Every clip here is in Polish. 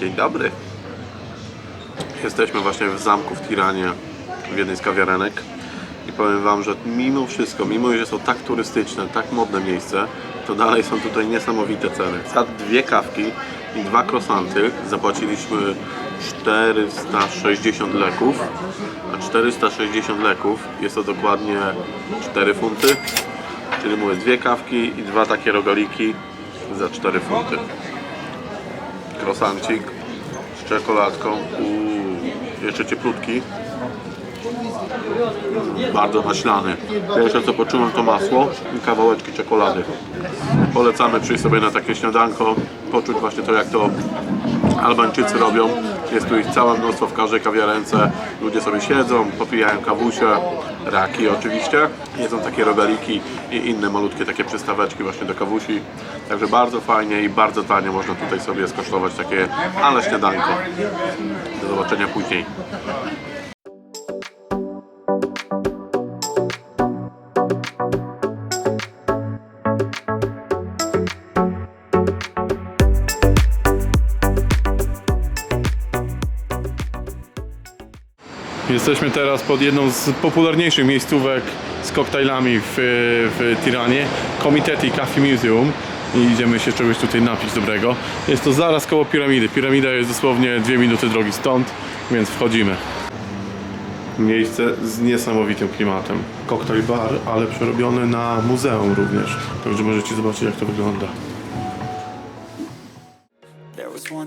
Dzień dobry. Jesteśmy właśnie w zamku w Tiranie, w jednej z kawiarenek. I powiem Wam, że mimo wszystko, mimo że to tak turystyczne, tak modne miejsce, to dalej są tutaj niesamowite ceny. Za dwie kawki i dwa croissanty zapłaciliśmy 460 leków, a 460 leków jest to dokładnie 4 funty, czyli mówię dwie kawki i dwa takie rogaliki za 4 funty. Croissancik z czekoladką, uuu, jeszcze cieplutki, bardzo maślany. Pierwsze co poczułem to masło i kawałeczki czekolady. Polecamy przyjść sobie na takie śniadanko, poczuć właśnie to jak to Albańczycy robią. Jest tu ich całe mnóstwo w każdej kawiarence. Ludzie sobie siedzą, popijają kawusie, raki oczywiście. Jedzą takie rogaliki i inne malutkie takie przystaweczki właśnie do kawusi. Także bardzo fajnie i bardzo tanio można tutaj sobie skosztować takie ale śniadanko. Do zobaczenia później. Jesteśmy teraz pod jedną z popularniejszych miejscówek z koktajlami w, w Tiranie, Komiteti Coffee Museum i idziemy się czegoś tutaj napić dobrego. Jest to zaraz koło piramidy. Piramida jest dosłownie dwie minuty drogi stąd, więc wchodzimy. Miejsce z niesamowitym klimatem. Koktajl bar, ale przerobiony na muzeum również. Także możecie zobaczyć jak to wygląda.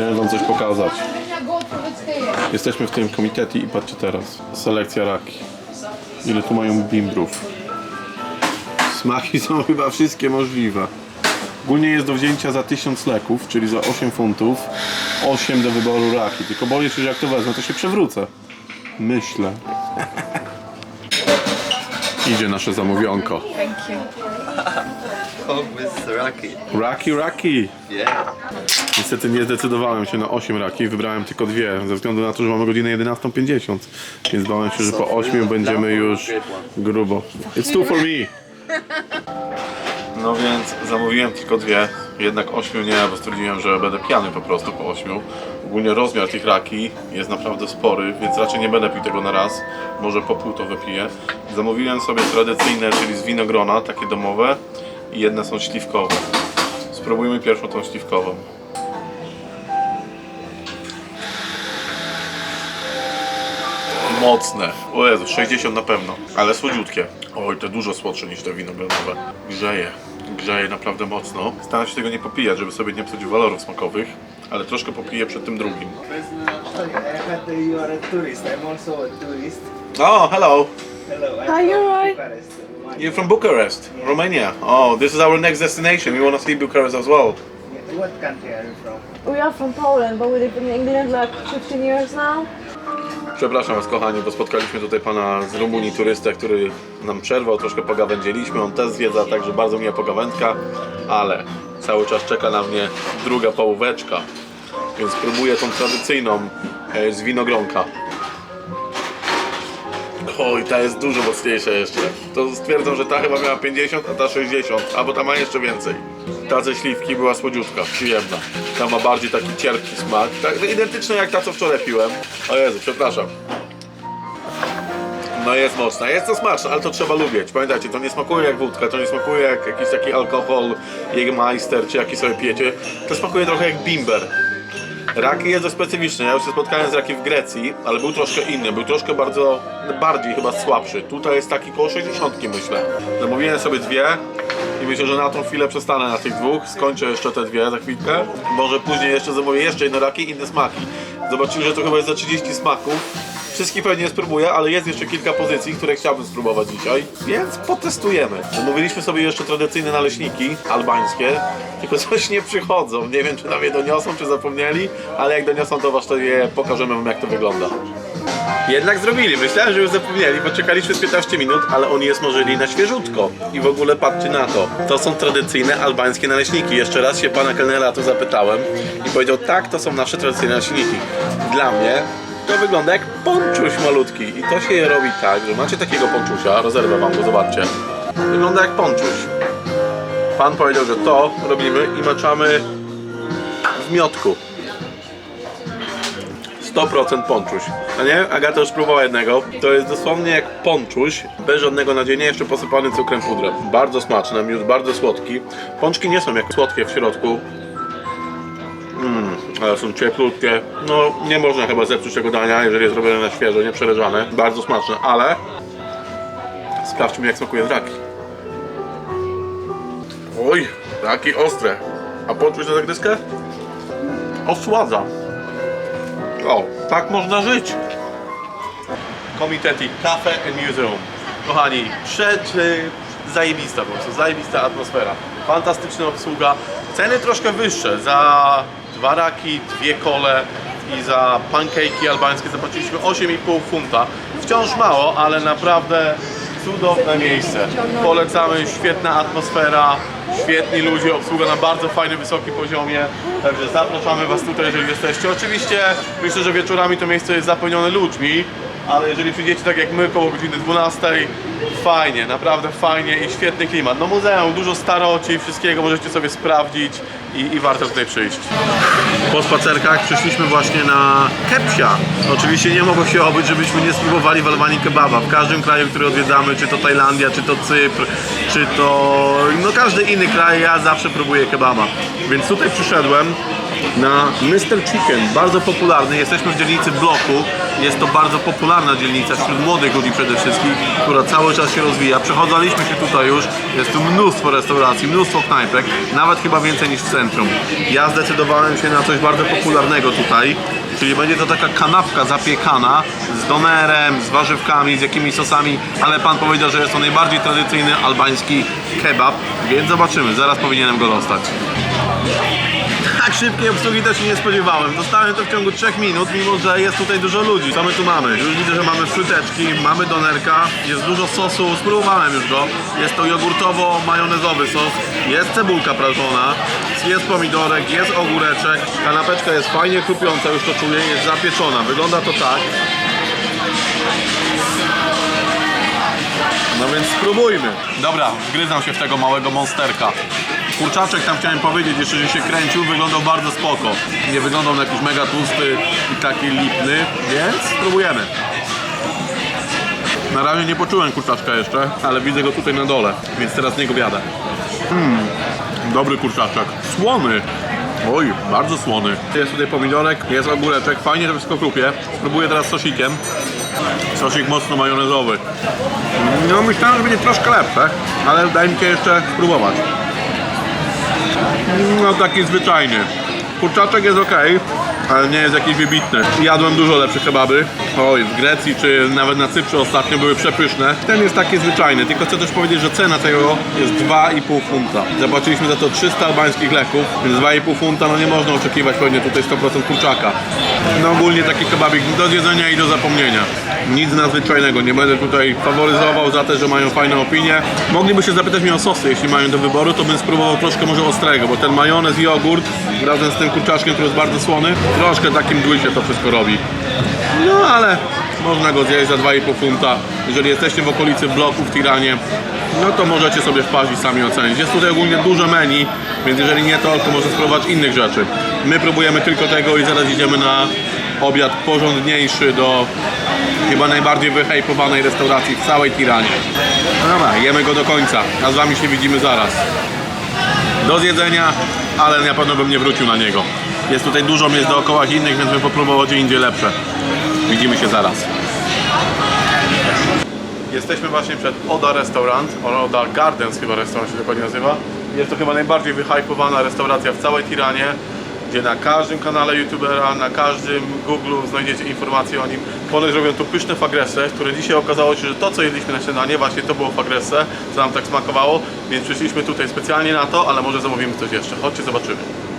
Chciałem wam coś pokazać. Jesteśmy w tym komiteti i patrzcie teraz. Selekcja raki. Ile tu mają bimbrów. Smaki są chyba wszystkie możliwe. Ogólnie jest do wzięcia za 1000 leków, czyli za 8 funtów. 8 do wyboru raki. Tylko boję się, że jak to wezmę, to się przewrócę. Myślę. Idzie nasze zamówionko. Coke with Saraki. Raki, raki. Yeah. Niestety nie zdecydowałem się na 8 raki, wybrałem tylko dwie, ze względu na to, że mamy godzinę 11.50, więc bałem się, że po 8 będziemy już grubo. It's two for me! No więc zamówiłem tylko dwie, jednak 8 nie, bo stwierdziłem, że będę pijany po prostu po 8. Ogólnie rozmiar tych raki jest naprawdę spory, więc raczej nie będę pił tego na raz, może po pół to wypiję. Zamówiłem sobie tradycyjne, czyli z winogrona, takie domowe i jedne są śliwkowe. Spróbujmy pierwszą tą śliwkową. Mocne. O Jezu, 60 na pewno. Ale słodziutkie. Oj, to dużo słodsze niż te winogronowe. Grzeje. Grzeje naprawdę mocno. Staram się tego nie popijać, żeby sobie nie psuć walorów smakowych. Ale troszkę popiję przed tym drugim. Sorry, I heard that you are a tourist. I'm also a tourist. Oh, hello. Hello, I'm Hi, you're from right. You're from Bucharest, Romania. Oh, this is our next destination. We want to see Bucharest as well. Yeah, What country are you from? We are from Poland, but we live in England like 15 years now. Przepraszam Was kochani, bo spotkaliśmy tutaj pana z Rumunii turystę, który nam przerwał, troszkę pogawędziliśmy, on też zwiedza, także bardzo miła pogawędka, ale cały czas czeka na mnie druga połóweczka, więc próbuję tą tradycyjną e, z winogronka. Oj, ta jest dużo mocniejsza jeszcze. To stwierdzą, że ta chyba miała 50, a ta 60, albo ta ma jeszcze więcej. Ta ze śliwki była słodziutka, przyjemna. Ta ma bardziej taki cierpki smak. Tak, identyczna jak ta, co wczoraj piłem. O Jezu, przepraszam. No jest mocna, jest to smaczne, ale to trzeba lubić. Pamiętajcie, to nie smakuje jak wódka, to nie smakuje jak jakiś taki alkohol, Jägermeister czy jaki sobie pijecie. To smakuje trochę jak bimber. Raki jest dość specyficzny. Ja już się spotkałem z rakiem w Grecji, ale był troszkę inny. Był troszkę bardzo, bardziej chyba słabszy. Tutaj jest taki koło 60 myślę. Zamówiłem sobie dwie i myślę, że na tą chwilę przestanę na tych dwóch. Skończę jeszcze te dwie za chwilkę. Może później jeszcze zamówię jeszcze jedne raki, inne smaki. Zobaczymy, że to chyba jest za 30 smaków. Wszystkich pewnie nie spróbuję, ale jest jeszcze kilka pozycji, które chciałbym spróbować dzisiaj, więc potestujemy. Zamówiliśmy sobie jeszcze tradycyjne naleśniki albańskie, tylko coś nie przychodzą. Nie wiem, czy nam je doniosą, czy zapomnieli, ale jak doniosą, to właśnie je pokażemy wam, jak to wygląda. Jednak zrobili. Myślałem, że już zapomnieli, bo czekaliśmy z 15 minut, ale oni je smażyli na świeżutko. I w ogóle patrzcie na to. To są tradycyjne albańskie naleśniki. Jeszcze raz się pana kelnera to zapytałem i powiedział, tak, to są nasze tradycyjne naleśniki. Dla mnie to wygląda jak ponczuś malutki. I to się je robi tak, że macie takiego ponczusia, rezerwę wam go, zobaczcie. Wygląda jak ponczuś. Pan powiedział, że to robimy i maczamy w miotku. 100% ponczuś. A nie? Agata już próbowała jednego. To jest dosłownie jak ponczuś, bez żadnego nadzienia, jeszcze posypany cukrem pudrem. Bardzo smaczne, miód bardzo słodki. Pączki nie są jak słodkie w środku. Ale są cieplutkie. No, nie można chyba zepsuć tego dania, jeżeli jest robione na świeżo, nie przeleżane. Bardzo smaczne, ale sprawdźmy jak smakuje z raki. Oj, raki ostre. A poczuć na zagryzkę? Osładza. O, tak można żyć. Komiteti Cafe and Museum. Kochani, przed, y, zajebista po prostu, zajebista atmosfera. Fantastyczna obsługa. Ceny troszkę wyższe. Za dwa raki, dwie kole i za pancake'i albańskie zapłaciliśmy 8,5 funta. Wciąż mało, ale naprawdę cudowne miejsce. Polecamy, świetna atmosfera, świetni ludzie, obsługa na bardzo fajnym, wysokim poziomie. Także zapraszamy Was tutaj, jeżeli jesteście. Oczywiście myślę, że wieczorami to miejsce jest zapełnione ludźmi, ale jeżeli przyjdziecie tak jak my koło godziny 12, fajnie, naprawdę fajnie i świetny klimat. No muzeum, dużo staroci, wszystkiego możecie sobie sprawdzić i, i warto tutaj przyjść. Po spacerkach przyszliśmy właśnie na kepsia. Oczywiście nie mogło się obyć, żebyśmy nie spróbowali w Albanii kebaba. W każdym kraju, który odwiedzamy, czy to Tajlandia, czy to Cypr, czy to no każdy inny kraj, ja zawsze próbuję kebaba. Więc tutaj przyszedłem na Mr. Chicken, bardzo popularny. Jesteśmy w dzielnicy bloku. Jest to bardzo popularna dzielnica wśród młodych ludzi przede wszystkim, która cały czas się rozwija. Przechodziliśmy się tutaj już, jest tu mnóstwo restauracji, mnóstwo knajpek, nawet chyba więcej niż w centrum. Ja zdecydowałem się na coś bardzo popularnego tutaj, czyli będzie to taka kanapka zapiekana z donerem, z warzywkami, z jakimiś sosami, ale pan powiedział, że jest to najbardziej tradycyjny albański kebab, więc zobaczymy, zaraz powinienem go dostać. Tak szybkiej obsługi też się nie spodziewałem. Dostałem to w ciągu 3 minut, mimo że jest tutaj dużo ludzi. Co my tu mamy? Już widzę, że mamy fryteczki, mamy donerka, jest dużo sosu, spróbowałem już go. Jest to jogurtowo-majonezowy sos, jest cebulka prażona, jest pomidorek, jest ogóreczek. Kanapeczka jest fajnie chrupiąca, już to czuję, jest zapieczona. Wygląda to tak. No więc spróbujmy. Dobra, wgryzam się w tego małego monsterka. Kurczaczek tam chciałem powiedzieć, jeszcze że się kręcił, wyglądał bardzo spoko. Nie wyglądał na jakiś mega tłusty i taki lipny, więc spróbujemy. Na razie nie poczułem kurczaczka jeszcze, ale widzę go tutaj na dole, więc teraz z niego wiadę. Mm, dobry kurczaczek. Słony. Oj, bardzo słony. Jest tutaj pomidorek, jest ogóreczek, fajnie to wszystko chrupie. Spróbuję teraz sosikiem. Sosik mocno majonezowy. No myślałem, że będzie troszkę lepsze, ale daj mi się jeszcze spróbować. No taki zwyczajny. Kurczaczek jest ok, ale nie jest jakiś wybitny. Jadłem dużo lepsze kebaby. Oj, w Grecji czy nawet na Cyprze ostatnio były przepyszne. Ten jest taki zwyczajny, tylko chcę też powiedzieć, że cena tego jest 2,5 funta. Zapłaciliśmy za to 300 albańskich leków, więc 2,5 funta, no nie można oczekiwać pewnie tutaj 100% kurczaka. No ogólnie taki kebabik do zjedzenia i do zapomnienia. Nic nadzwyczajnego, nie będę tutaj faworyzował za te, że mają fajne opinie. Mogliby się zapytać mnie o sosy, jeśli mają do wyboru, to bym spróbował troszkę może ostrego, bo ten majonez i jogurt razem z tym kurczaczkiem, który jest bardzo słony, troszkę takim mdły się to wszystko robi. No ale można go zjeść za 2,5 funta. Jeżeli jesteście w okolicy bloku w Tiranie, no to możecie sobie wpaść i sami ocenić. Jest tutaj ogólnie duże menu, więc jeżeli nie to, to można spróbować innych rzeczy. My próbujemy tylko tego i zaraz idziemy na obiad porządniejszy do chyba najbardziej wyhejpowanej restauracji w całej Tiranie. No dobra, jemy go do końca, a z Wami się widzimy zaraz. Do zjedzenia, ale na pewno bym nie wrócił na niego. Jest tutaj dużo miejsc dookoła innych, więc bym popróbował gdzie indziej lepsze. Widzimy się zaraz. Jesteśmy właśnie przed Oda Restaurant, Oda Gardens chyba restaurant się dokładnie nazywa. Jest to chyba najbardziej wyhypowana restauracja w całej Tiranie. gdzie na każdym kanale youtubera, na każdym Google znajdziecie informacje o nim. Ponoć robią tu pyszne fagresy, które dzisiaj okazało się, że to co jedliśmy na śniadanie, właśnie to było fagresy, co nam tak smakowało, więc przyszliśmy tutaj specjalnie na to, ale może zamówimy coś jeszcze. Chodźcie, zobaczymy.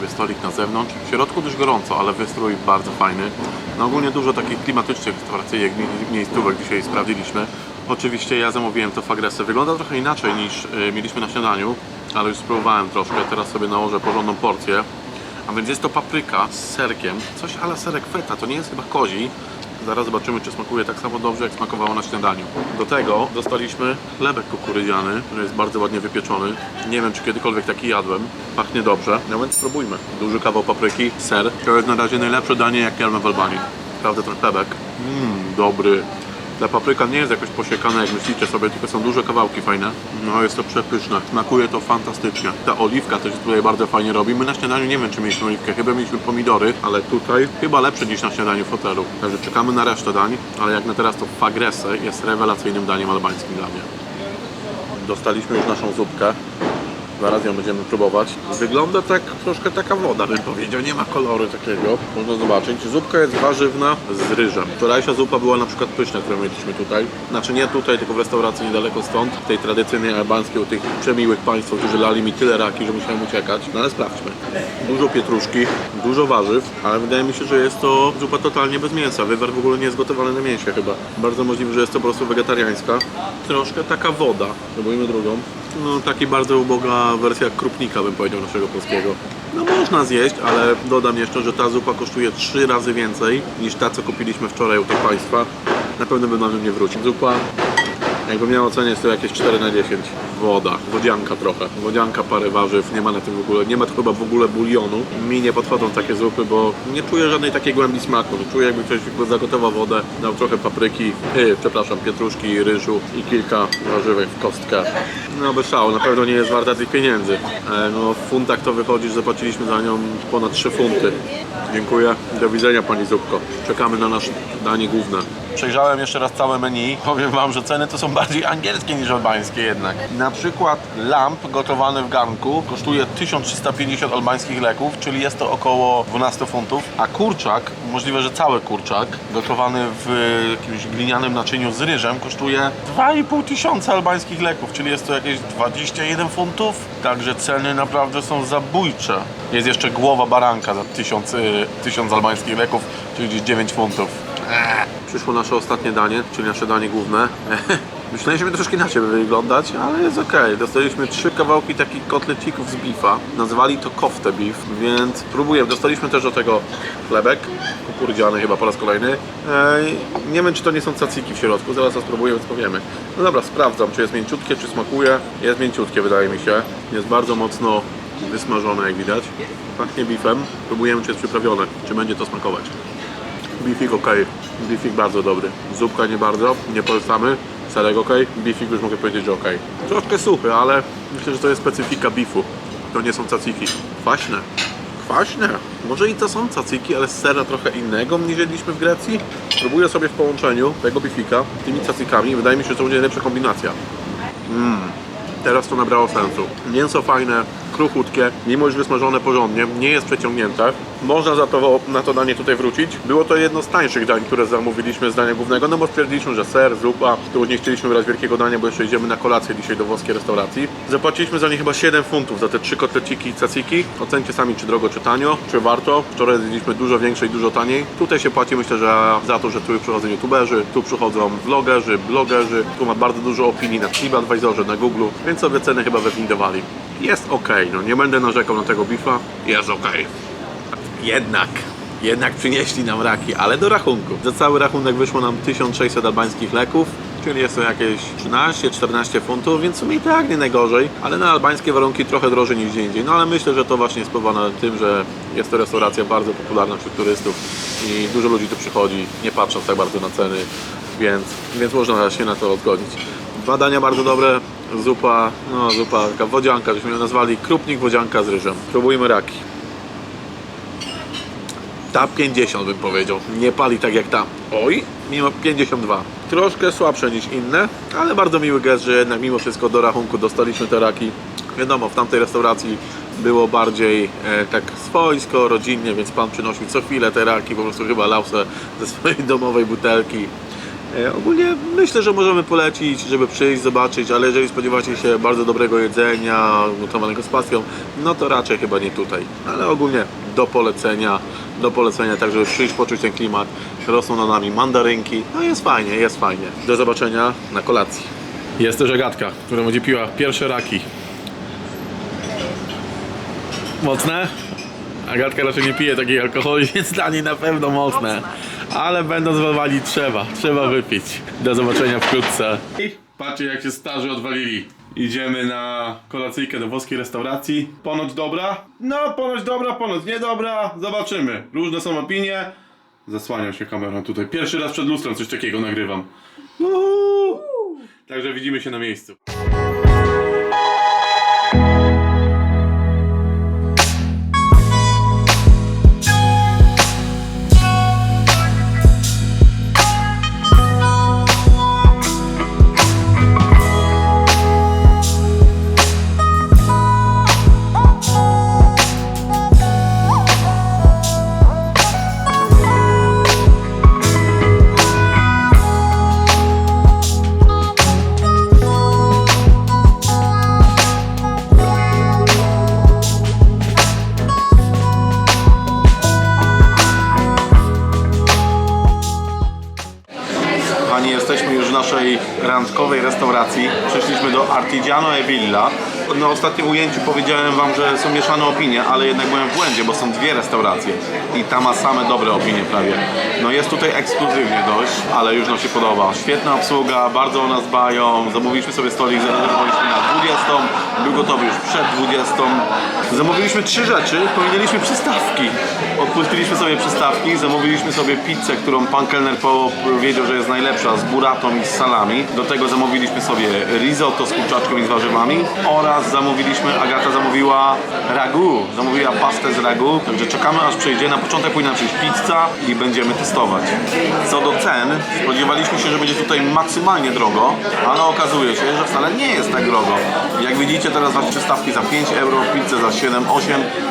Sobie stolik na zewnątrz. W środku dość gorąco, ale wystrój bardzo fajny. No ogólnie dużo takich klimatycznych restauracyjek, mi- miejscówek dzisiaj sprawdziliśmy. Oczywiście ja zamówiłem to fagresę. Wygląda trochę inaczej niż y, mieliśmy na śniadaniu, ale już spróbowałem troszkę. Teraz sobie nałożę porządną porcję. A więc jest to papryka z serkiem. Coś ale serek feta, to nie jest chyba kozi. Zaraz zobaczymy, czy smakuje tak samo dobrze, jak smakowało na śniadaniu. Do tego dostaliśmy chlebek kukurydziany, który jest bardzo ładnie wypieczony. Nie wiem, czy kiedykolwiek taki jadłem. Pachnie dobrze, no więc spróbujmy. Duży kawał papryki, ser. To jest na razie najlepsze danie, jakie jadłem w Albanii. Prawda, ten chlebek. Mmm, dobry. Ta papryka nie jest jakoś posiekana, jak myślicie sobie, tylko są duże kawałki fajne. No jest to przepyszne, smakuje to fantastycznie. Ta oliwka też tutaj bardzo fajnie robi. My na śniadaniu nie wiem, czy mieliśmy oliwkę, chyba mieliśmy pomidory, ale tutaj chyba lepsze niż na śniadaniu w hotelu. Także czekamy na resztę dań, ale jak na teraz to fagrese jest rewelacyjnym daniem albańskim dla mnie. Dostaliśmy już naszą zupkę. Zaraz ją będziemy próbować. Wygląda tak troszkę taka woda, bym powiedział. Nie ma koloru takiego. Można zobaczyć. Zupka jest warzywna z ryżem. Wczorajsza zupa była na przykład pyszna, którą mieliśmy tutaj. Znaczy nie tutaj, tylko w restauracji niedaleko stąd. Tej tradycyjnej albańskiej, u tych przemiłych państw, którzy lali mi tyle raki, że musiałem uciekać. No ale sprawdźmy. Dużo pietruszki, dużo warzyw, ale wydaje mi się, że jest to zupa totalnie bez mięsa. Wywar w ogóle nie jest gotowany na mięsie chyba. Bardzo możliwe, że jest to po prostu wegetariańska. Troszkę taka woda. Spróbujmy drugą. No taki bardzo uboga wersja krupnika bym powiedział naszego polskiego. No można zjeść, ale dodam jeszcze, że ta zupa kosztuje trzy razy więcej niż ta, co kupiliśmy wczoraj u tych państwa. Na pewno bym na nie wrócił. Zupa, jakbym miał ocenić, to jakieś 4 na 10. Woda, wodzianka trochę. Wodzianka, parę warzyw, nie ma na tym w ogóle, nie ma chyba w ogóle bulionu. Mi nie podchodzą takie zupy, bo nie czuję żadnej takiej głębi smaku. Czuję jakby ktoś zagotował wodę, dał trochę papryki, yy, przepraszam, pietruszki, ryżu i kilka warzywek w kostkę. No bez na pewno nie jest warta tych pieniędzy. E, no w funtach to wychodzi, że zapłaciliśmy za nią ponad 3 funty. Dziękuję. Do widzenia Pani Zupko. Czekamy na nasze danie główne. Przejrzałem jeszcze raz całe menu. Powiem Wam, że ceny to są bardziej angielskie niż albańskie jednak. Na przykład lamp gotowany w garnku kosztuje 1350 albańskich leków, czyli jest to około 12 funtów. A kurczak, możliwe, że cały kurczak, gotowany w jakimś glinianym naczyniu z ryżem kosztuje 2,5 tysiąca albańskich leków, czyli jest to jakieś 21 funtów. Także ceny naprawdę są zabójcze. Jest jeszcze głowa baranka za 1000, y, 1000 albańskich leków, czyli gdzieś 9 funtów. Przyszło nasze ostatnie danie, czyli nasze danie główne. Będzie troszkę inaczej by wyglądać, ale jest ok. Dostaliśmy trzy kawałki takich kotlecików z bifa. Nazwali to kofte beef, więc próbujemy. Dostaliśmy też do tego chlebek, kukurydziany chyba po raz kolejny. Ej, nie wiem, czy to nie są caciki w środku, zaraz to spróbuję, więc powiemy. No dobra, sprawdzam, czy jest mięciutkie, czy smakuje. Jest mięciutkie, wydaje mi się. Jest bardzo mocno wysmażone, jak widać. Pachnie beefem. Próbujemy, czy jest przyprawione, czy będzie to smakować. Beefik ok, beefik bardzo dobry. Zupka nie bardzo, nie polecamy. Serek ok, beefik już mogę powiedzieć, że ok. Troszkę suchy, ale myślę, że to jest specyfika beefu. To nie są caciki. Kwaśne. Kwaśne. Może i to są caciki, ale z sera trochę innego niż jedliśmy w Grecji. Spróbuję sobie w połączeniu tego beefika z tymi cacikami. Wydaje mi się, że to będzie lepsza kombinacja. Teraz to nabrało sensu. Mięso fajne, kruchutkie, mimo już wysmażone porządnie, nie jest przeciągnięte. Można za to, na to danie tutaj wrócić. Było to jedno z tańszych dań, które zamówiliśmy z dania głównego, no bo stwierdziliśmy, że ser, zupa, już nie chcieliśmy brać wielkiego dania, bo jeszcze idziemy na kolację dzisiaj do włoskiej restauracji. Zapłaciliśmy za nie chyba 7 funtów, za te trzy kotleciki i caciki. Ocencie sami, czy drogo, czy tanio, czy warto. Wczoraj zjedliśmy dużo większe i dużo taniej. Tutaj się płaci, myślę, że za to, że tu przychodzą youtuberzy, tu przychodzą vlogerzy, blogerzy, tu ma bardzo dużo opinii na TripAdvisorze, na Google, więc sobie ceny chyba wywindowali. Jest ok, no nie będę narzekał na tego bifa, jest ok. Jednak, jednak przynieśli nam raki, ale do rachunku. Za cały rachunek wyszło nam 1600 albańskich leków, czyli jest to jakieś 13-14 funtów, więc w sumie i tak nie najgorzej, ale na albańskie warunki trochę drożej niż gdzie indziej. No ale myślę, że to właśnie jest spowodowane tym, że jest to restauracja bardzo popularna wśród turystów i dużo ludzi tu przychodzi, nie patrząc tak bardzo na ceny, więc, więc można się na to zgodzić. Dwa dania bardzo dobre, zupa, no zupa, taka wodzianka, żeśmy ją nazwali krupnik wodzianka z ryżem. Próbujmy raki. Ta 50 bym powiedział, nie pali tak jak ta. Oj, mimo 52. Troszkę słabsze niż inne, ale bardzo miły gest, że jednak mimo wszystko do rachunku dostaliśmy te raki. Wiadomo, w tamtej restauracji było bardziej e, tak swojsko, rodzinnie, więc pan przynosił co chwilę te raki, po prostu chyba lał ze swojej domowej butelki. E, Ogólnie myślę, że możemy polecić, żeby przyjść, zobaczyć, ale jeżeli spodziewacie się bardzo dobrego jedzenia, gotowanego z pasją, no to raczej chyba nie tutaj. Ale ogólnie do polecenia, do polecenia, tak żeby przyjść, poczuć ten klimat. Rosną na nami mandarynki, no jest fajnie, jest fajnie. Do zobaczenia na kolacji. Jest też Agatka, która będzie piła pierwsze raki. Mocne? Agatka raczej nie pije takiej alkoholu, więc dla niej na pewno mocne. Ale będąc w Walii trzeba, trzeba wypić. Do zobaczenia wkrótce. Patrzcie jak się starzy odwalili. Idziemy na kolacyjkę do włoskiej restauracji. Ponoć dobra? No, ponoć dobra, ponoć niedobra. Zobaczymy. Różne są opinie. Zasłaniam się kamerą tutaj. Pierwszy raz przed lustrem coś takiego nagrywam. Także widzimy się na miejscu. Na ostatnim ujęciu powiedziałem Wam, że są mieszane opinie, ale jednak byłem w błędzie, bo są dwie restauracje i ta ma same dobre opinie prawie. No jest tutaj ekskluzywnie dość, ale już nam się podoba. Świetna obsługa, bardzo o nas dbają. Zamówiliśmy sobie stolik, zarezerwowaliśmy na 20, był gotowy już przed 20. Zamówiliśmy trzy rzeczy, powiedzieliśmy przystawki. Odpustiliśmy sobie przystawki, zamówiliśmy sobie pizzę, którą pan kelner powiedział, że jest najlepsza, z buratą i z salami. Do tego zamówiliśmy sobie risotto z kurczaczką i z warzywami oraz zamówiliśmy, Agata zamówiła ragu, zamówiła pastę z ragu, także czekamy aż przyjdzie. Na początek powinna przyjść pizza i będziemy testować. Co do cen, spodziewaliśmy się, że będzie tutaj maksymalnie drogo, ale okazuje się, że wcale nie jest tak drogo. Jak widzicie teraz wasze przystawki za 5 euro, pizzę za 7-8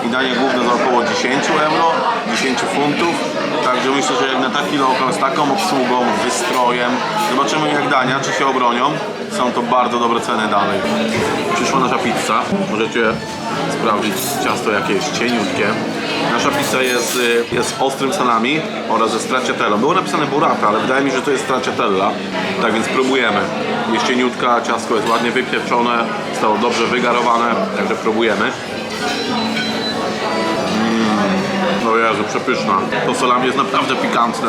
i danie główne za około 10 euro, 10 funtów. Także myślę, że jak na taki lokal z taką obsługą, wystrojem, zobaczymy jak dania, czy się obronią. Są to bardzo dobre ceny dalej. Przyszła nasza pizza. Możecie sprawdzić ciasto jakie jest cieniutkie. Nasza pizza jest, y, jest ostrym salami oraz ze stracciatella. Było napisane burrata, ale wydaje mi się, że to jest stracciatella. Tak więc próbujemy. Jest cieniutka, ciastko jest ładnie wypieczone, zostało dobrze wygarowane, także próbujemy. No Jezu, przepyszna. To salami jest naprawdę pikantne.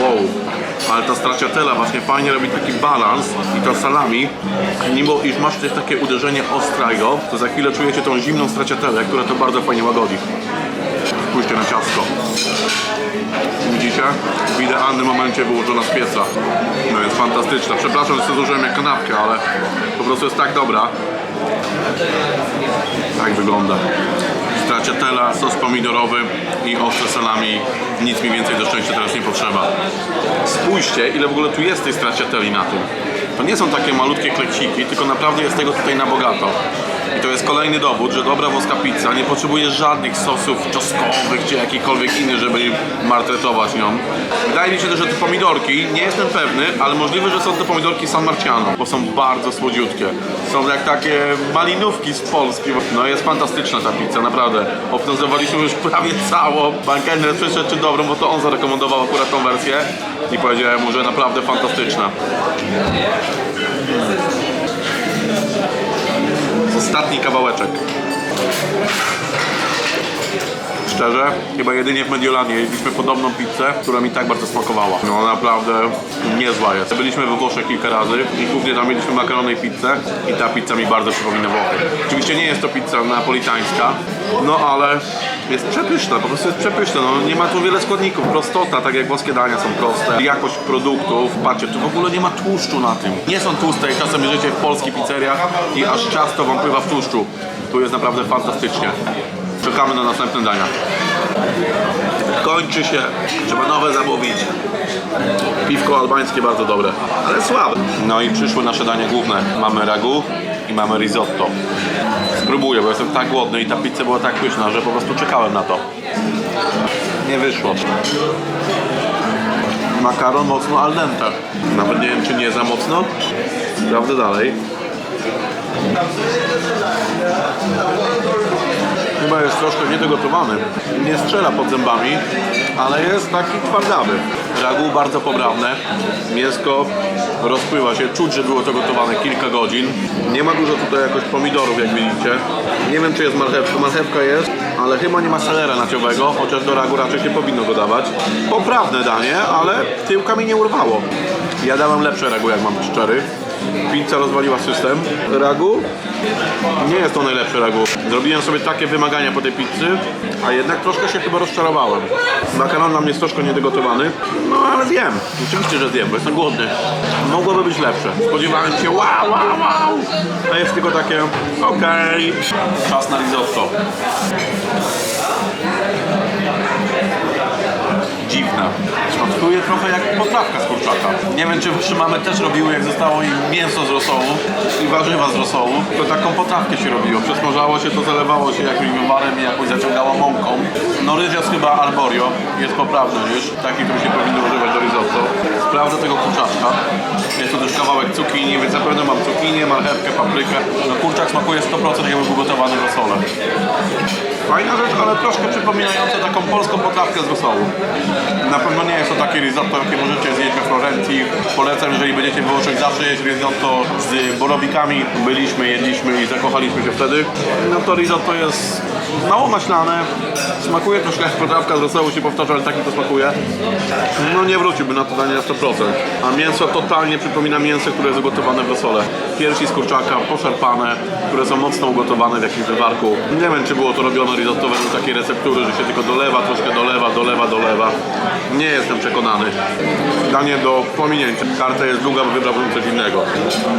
Wow. Ale ta stracciatella właśnie fajnie robi taki balans i to salami, mimo iż masz też takie uderzenie ostrego, to za chwilę czujecie tą zimną stracciatellę, która to bardzo fajnie łagodzi. Spójrzcie na ciastko. Widzicie? W idealnym momencie wyłożona z pieca. No jest fantastyczna. Przepraszam, że zużyłem jak kanapkę, ale po prostu jest tak dobra. Tak wygląda. Stracciatella, sos pomidorowy i ostre salami. Nic mi więcej do szczęścia teraz nie potrzeba. Spójrzcie, ile w ogóle tu jest tej stracciatelli na tym. To nie są takie malutkie kleciki, tylko naprawdę jest tego tutaj na bogato. Jest kolejny dowód, że dobra włoska pizza nie potrzebuje żadnych sosów czosnkowych czy jakichkolwiek innych, żeby martretować nią. Wydaje mi się też, że te pomidorki, nie jestem pewny, ale możliwe, że są to pomidorki San Marciano, bo są bardzo słodziutkie. Są jak takie malinówki z Polski. No jest fantastyczna ta pizza, naprawdę. Opnozowaliśmy już prawie całą. Pan kelner przyszedł czy dobrą, bo to on zarekomendował akurat tą wersję i powiedziałem mu, że naprawdę fantastyczna. Ostatni kawałeczek. Szczerze, chyba jedynie w Mediolanie jedliśmy podobną pizzę, która mi tak bardzo smakowała. No naprawdę niezła jest. Byliśmy we Włoszech kilka razy i głównie tam mieliśmy makarony i pizzę i ta pizza mi bardzo przypomina Włochy. Oczywiście nie jest to pizza napolitańska, no ale jest przepyszna, po prostu jest przepyszna. No, nie ma tu wiele składników, prostota, tak jak włoskie dania są proste. Jakość produktów, patrzcie, tu w ogóle nie ma tłuszczu na tym. Nie są tłuste, jak czasem bierzecie w polskich pizzeriach i aż ciasto wam pływa w tłuszczu. Tu jest naprawdę fantastycznie. Czekamy na następne dania. Kończy się, trzeba nowe zamówić. Piwko albańskie bardzo dobre, ale słabe. No i przyszły nasze dania główne. Mamy ragu i mamy risotto. Spróbuję, bo jestem tak głodny i ta pizza była tak pyszna, że po prostu czekałem na to. Nie wyszło. Makaron mocno al dente. Nawet nie wiem, czy nie za mocno. Sprawdzę dalej. Chyba jest troszkę niedogotowany. Nie strzela pod zębami, ale jest taki twardawy. Ragu bardzo poprawne. Mięsko rozpływa się. Czuć, że było to gotowane kilka godzin. Nie ma dużo tutaj jakoś pomidorów, jak widzicie. Nie wiem, czy jest marchewka. Marchewka jest, ale chyba nie ma selera naciowego, chociaż do ragu raczej się powinno go dawać. Poprawne danie, ale tyłka mi nie urwało. Ja dałem lepsze ragu, jak mam szczery. Pizza rozwaliła system. Ragu nie jest to najlepsze ragu. Zrobiłem sobie takie wymagania po tej pizzy, a jednak troszkę się chyba rozczarowałem. Makaron dla mnie jest troszkę niedogotowany, no ale zjem. Oczywiście, że zjem, bo jestem głodny. Mogłoby być lepsze. Spodziewałem się wow, wow, wow, a jest tylko takie okej. Czas na risotto. Smakuje trochę jak potrawka z kurczaka. Nie wiem, czy czy mamy też robiły, jak zostało im mięso z rosołu i warzywa z rosołu, to taką potrawkę się robiło. Przesmażało się, to zalewało się jakimś wywarem i jakoś zaciągało mąką. No ryż jest chyba arborio, jest poprawny ryż, taki, który się powinno używać do risotto. Sprawdzę tego kurczaczka. Jest tu też kawałek cukinii, więc zapewne mam cukinię, marchewkę, paprykę. No kurczak smakuje 100% jakby był gotowany w rosole. Fajna rzecz, ale troszkę przypominająca taką polską potrawkę z rosołu. Na pewno nie jest to takie risotto, jakie możecie zjeść we Florencji. Polecam, jeżeli będziecie w Włoszech, zawsze jeść risotto z borowikami. Byliśmy, jedliśmy i zakochaliśmy się wtedy. No to risotto jest mało maślane. Smakuje troszkę jak potrawka z rosołu, się powtarza, ale taki to smakuje. No nie wróciłbym na to danie na 100%. A mięso totalnie przypomina mięso, które jest ugotowane w rosole. Piersi z kurczaka, poszarpane, które są mocno ugotowane w jakimś wywarku. Nie wiem, czy było to robione risotto według takiej receptury, że się tylko dolewa, troszkę dolewa, dolewa, dolewa. Nie jestem przekonany. Danie do pominięcia. Karta jest długa, bo wybrałbym coś innego.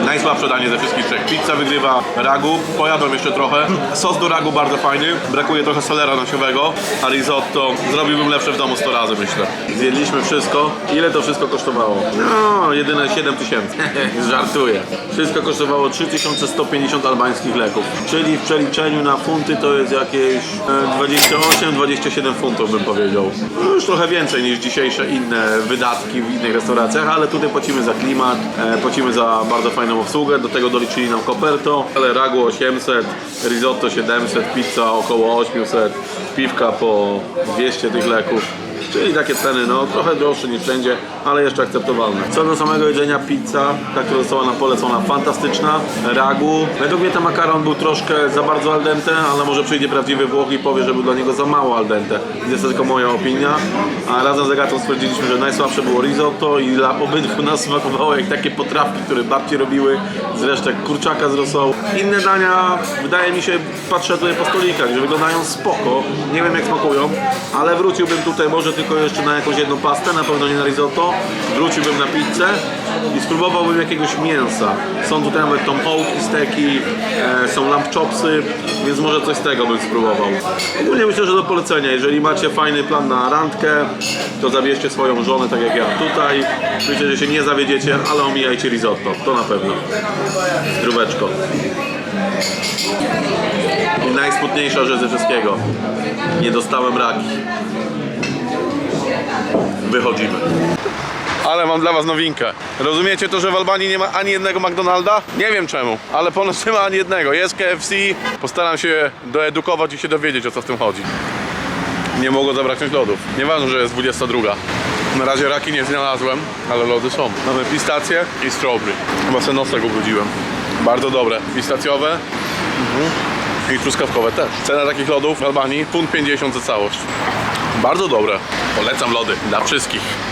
Najsłabsze danie ze wszystkich trzech. Pizza wygrywa ragu. Pojadłem jeszcze trochę. Sos do ragu bardzo fajny. Brakuje trochę solera nasiowego. A risotto zrobiłbym lepsze w domu 100 razy, myślę. Zjedliśmy wszystko. Ile to wszystko kosztowało? No, jedyne 7 tysięcy. Żartuję. Wszystko kosztowało 3150 albańskich leków. Czyli w przeliczeniu na funty to jest jakieś e, 28-27 funtów bym powiedział. No już trochę więcej niż dzisiejsze inne wydatki w innych restauracjach, ale tutaj płacimy za klimat, e, płacimy za bardzo fajną obsługę, do tego doliczyli nam koperto, ale ragu 800, risotto 700, pizza około 800, piwka po 200 tych leków. Czyli takie ceny, no trochę droższe niż wszędzie, ale jeszcze akceptowalne. Co do samego jedzenia, pizza, ta, która została nam polecona, fantastyczna. Ragu. Według mnie ten makaron był troszkę za bardzo al dente, ale może przyjdzie prawdziwy Włoch i powie, że był dla niego za mało al dente. Jest to tylko moja opinia. A razem z Agatą stwierdziliśmy, że najsłabsze było risotto i dla obydwu nas smakowało jak takie potrawki, które babcie robiły z resztek kurczaka z rosołu. Inne dania, wydaje mi się, patrzę tutaj po stolikach, że wyglądają spoko. Nie wiem jak smakują, ale wróciłbym tutaj może tylko jeszcze na jakąś jedną pastę, na pewno nie na risotto. Wróciłbym na pizzę i spróbowałbym jakiegoś mięsa. Są tutaj nawet tomahawki, steki, e, są lamb chopsy, więc może coś z tego bym spróbował. Ogólnie myślę, że do polecenia. Jeżeli macie fajny plan na randkę, to zabierzcie swoją żonę tak jak ja tutaj. Myślę, że się nie zawiedziecie, ale omijajcie risotto. To na pewno. Zdróweczko. I najsmutniejsza rzecz ze wszystkiego. Nie dostałem raki. Wychodzimy. Ale mam dla was nowinkę. Rozumiecie to, że w Albanii nie ma ani jednego McDonalda? Nie wiem czemu, ale ponoć nie ma ani jednego. Jest KFC. Postaram się doedukować i się dowiedzieć o co w tym chodzi. Nie mogło zabraknąć lodów. Nieważne, że jest 22. Na razie raki nie znalazłem, ale lody są. Mamy pistacje i strawberry. Chyba se nosek ubrudziłem. Bardzo dobre. Pistacjowe mhm. i truskawkowe też. Cena takich lodów w Albanii, funt 50 za całość. Bardzo dobre. Polecam lody dla wszystkich.